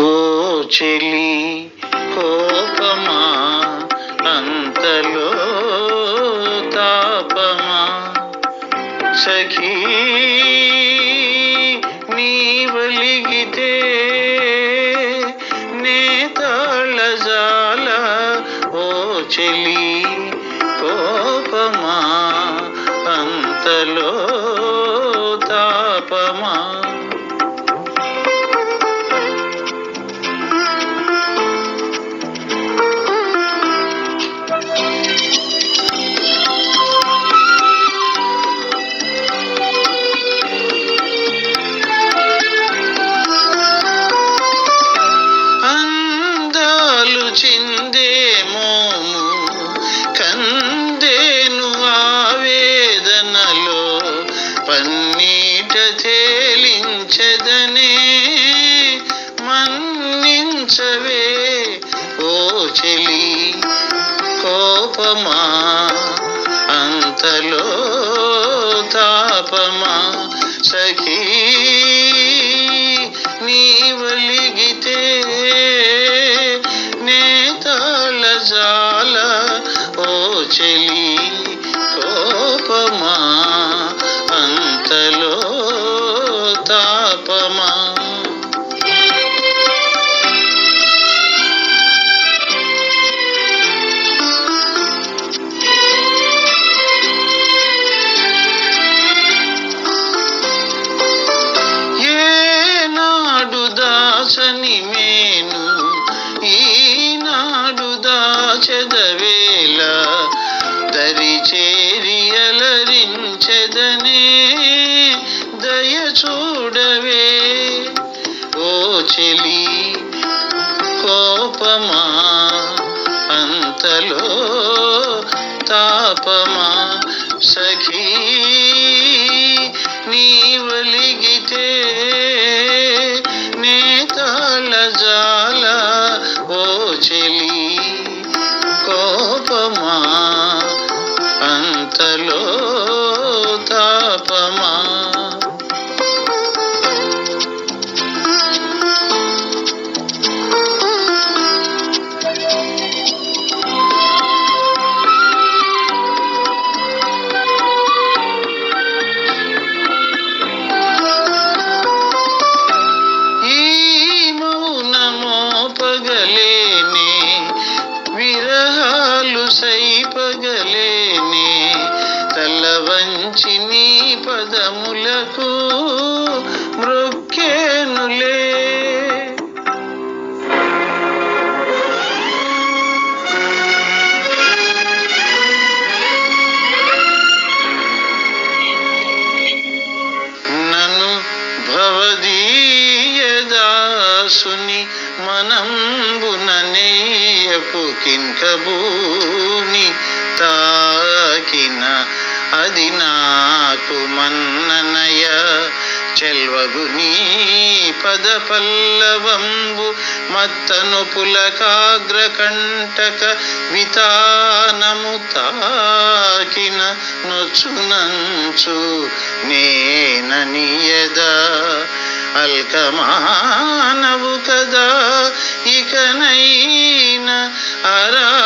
ఓ చెలి కోపమా అంతలో తాపమా? సఖీ నీవలిగితే నే తాళజాల. ఓ చెలి కోపమా అంతలో కోపమా అంతలో తాపమా? సఖీ నీ మేను. ఈనాడు దాచదవేళ దరి చేరి అలరించదనే దయ చూడవే. ఓ చెలి కోపమా అంతలో తాపమా జాల ఓ చెలి కోపమా అంతలో పదములకు మృక్కేనులే. నను భవదీయదాసుని మనంబుననేయపు కింకబూని తాకిన అది నాకు మన్ననయ. చెల్వగు నీ పద పల్లవంబు మత్తను పులకాగ్రకంటక వితానము తాకిన నొచ్చునంచు నేననియదా. అల్కమానవు కదా ఇకనైన అరా